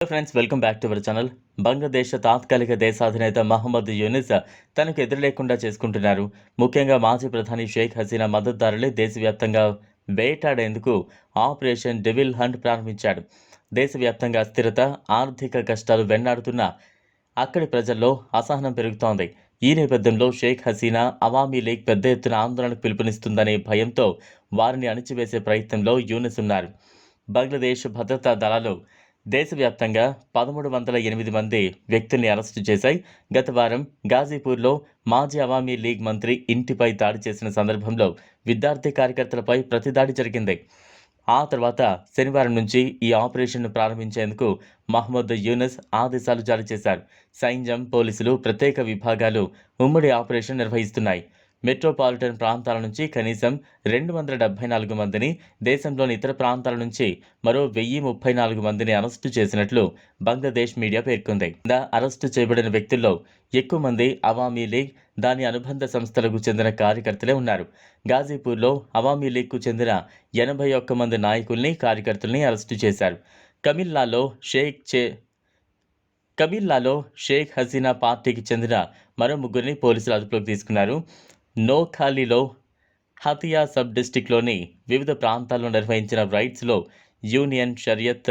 Friends welcome back to our channel Bangladesh తాత్కాలిక దేశాధినేత Mohammed Younis తనకు ఎదురులేకుండా చేసుకుంటున్నారు. ముఖ్యంగా మాజీ ప్రధాని షేక్ హసీనా మద్దతుదారులే దేశవ్యాప్తంగా వేటాడేందుకు ఆపరేషన్ డెవిల్ హంట్ ప్రారంభించాడు. దేశవ్యాప్తంగా అస్థిరత ఆర్థిక కష్టాలు వెన్నాడుతున్న అక్కడి ప్రజల్లో అసహనం పెరుగుతోంది. ఈ నేపథ్యంలో షేక్ హసీనా అవామీ లీగ్ పెద్ద ఎత్తున ఆందోళనకు పిలుపునిస్తుందనే భయంతో వారిని అణిచివేసే ప్రయత్నంలో యూనిస్ ఉన్నారు. బంగ్లాదేశ్ భద్రతా దళాలు దేశవ్యాప్తంగా పదమూడు వందల ఎనిమిది మంది వ్యక్తుల్ని అరెస్టు చేశాయి. గత వారం గాజీపూర్లో మాజీ అవామీ లీగ్ మంత్రి ఇంటిపై దాడి చేసిన సందర్భంలో విద్యార్థి కార్యకర్తలపై ప్రతిదాడి జరిగింది. ఆ తర్వాత శనివారం నుంచి ఈ ఆపరేషన్ను ప్రారంభించేందుకు మహమ్మద్ యూనస్ ఆదేశాలు జారీ చేశారు. సైన్యం పోలీసులు ప్రత్యేక విభాగాలు ఉమ్మడి ఆపరేషన్ నిర్వహిస్తున్నాయి. మెట్రోపాలిటన్ ప్రాంతాల నుంచి కనీసం రెండు వందల డెబ్బై నాలుగు మందిని దేశంలోని ఇతర ప్రాంతాల నుంచి మరో వెయ్యి ముప్పై నాలుగు మందిని అరెస్టు చేసినట్లు బంగ్లాదేశ్ మీడియా పేర్కొంది. దా అరెస్టు చేయబడిన వ్యక్తుల్లో ఎక్కువ మంది అవామీ లీగ్ దాని అనుబంధ సంస్థలకు చెందిన కార్యకర్తలే ఉన్నారు. గాజీపూర్లో అవామీ లీగ్కు చెందిన ఎనభై ఒక్క మంది నాయకుల్ని కార్యకర్తల్ని అరెస్టు చేశారు. కమిల్లాలో షేక్ చే కబిల్లాలో షేక్ హసీనా పార్టీకి చెందిన మరో ముగ్గురిని పోలీసులు అదుపులోకి తీసుకున్నారు. నోఖాలీలో హతియా సబ్ డిస్టిక్లోని వివిధ ప్రాంతాల్లో నిర్వహించిన రైట్స్లో యూనియన్ షరియత్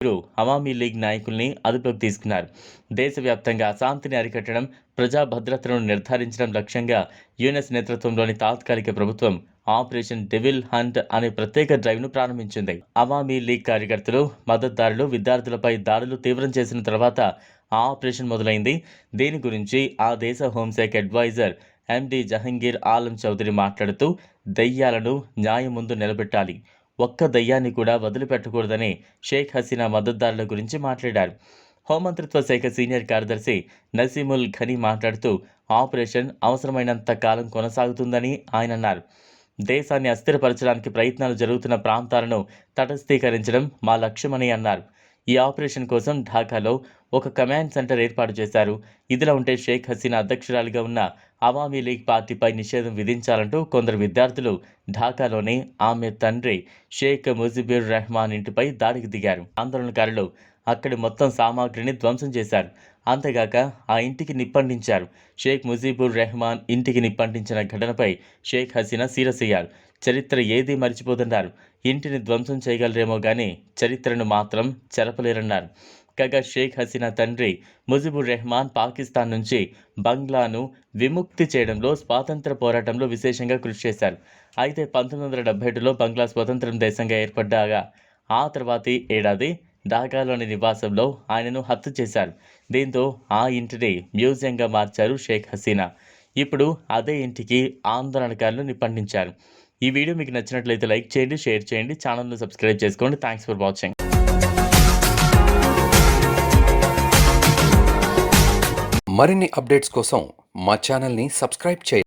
రు అవామీ లీగ్ నాయకుల్ని అదుపులోకి తీసుకున్నారు. దేశవ్యాప్తంగా అశాంతిని అరికట్టడం ప్రజా భద్రతను నిర్ధారించడం లక్ష్యంగా యునెస్ నేతృత్వంలోని తాత్కాలిక ప్రభుత్వం ఆపరేషన్ డెవిల్ హంట్ అనే ప్రత్యేక డ్రైవ్ను ప్రారంభించింది. అవామీ లీగ్ కార్యకర్తలు మద్దతుదారులు విద్యార్థులపై దాడులు తీవ్రం చేసిన తర్వాత ఆ ఆపరేషన్ మొదలైంది. దీని గురించి ఆ దేశ హోంశాఖ అడ్వైజర్ ఎండి జహంగీర్ ఆలం చౌదరి మాట్లాడుతూ దయ్యాలను న్యాయం ముందు నిలబెట్టాలి. ఒక్క దయ్యాన్ని కూడా వదిలిపెట్టకూడదని షేక్ హసీనా మద్దతుదారుల గురించి మాట్లాడారు. హోంమంత్రిత్వ శాఖ సీనియర్ కార్యదర్శి నసీముల్ ఖనీ మాట్లాడుతూ ఆపరేషన్ అవసరమైనంత కాలం కొనసాగుతుందని ఆయన అన్నారు. దేశాన్ని అస్థిరపరచడానికి ప్రయత్నాలు జరుగుతున్న ప్రాంతాలను తటస్థీకరించడం మా లక్ష్యమని అన్నారు. ఈ ఆపరేషన్ కోసం ఢాకాలో ఒక కమాండ్ సెంటర్ ఏర్పాటు చేశారు. ఇదిలా ఉంటే షేక్ హసీనా అధ్యక్షురాలిగా ఉన్న అవామీ లీగ్ పార్టీపై నిషేధం విధించాలంటూ కొందరు విద్యార్థులు ఢాకాలోని ఆమె తండ్రి షేక్ ముజిబుర్ రెహమాన్ ఇంటిపై దాడికి దిగారు. ఆందోళనకారులు అక్కడి మొత్తం సామాగ్రిని ధ్వంసం చేశారు అంతేగాక ఆ ఇంటికి నిప్పంటించారు. షేక్ ముజీబుర్ రెహమాన్ ఇంటికి నిప్పంటించిన ఘటనపై షేక్ హసీనా సీరియస్ అయ్యారు. చరిత్ర ఏదీ మర్చిపోతున్నారు ఇంటిని ధ్వంసం చేయగలరేమో కానీ చరిత్రను మాత్రం చెరపలేరన్నారు. కాగా షేక్ హసీనా తండ్రి ముజిబుర్ రెహమాన్ పాకిస్తాన్ నుంచి బంగ్లాను విముక్తి చేయడంలో స్వాతంత్ర పోరాటంలో విశేషంగా కృషి చేశారు. అయితే పంతొమ్మిది వందల డెబ్బై ఏడులో బంగ్లా స్వతంత్రం దేశంగా ఏర్పడ్డాగా. ఆ తర్వాతి ఏడాది ఢాకాలోని నివాసంలో ఆయనను హత్య చేశారు. దీంతో ఆ ఇంటిని మ్యూజియంగా మార్చారు షేక్ హసీనా. ఇప్పుడు అదే ఇంటికి ఆందోళనకారులు నిప్పండించారు ఈ వీడియో మీకు నచ్చినట్లయితే లైక్ చేయండి షేర్ చేయండి ఛానల్ను సబ్స్క్రైబ్ చేసుకోండి. Thanks for watching. మరిన్ని అప్డేట్స్ కోసం మా ఛానల్ని సబ్స్క్రైబ్ చేయండి.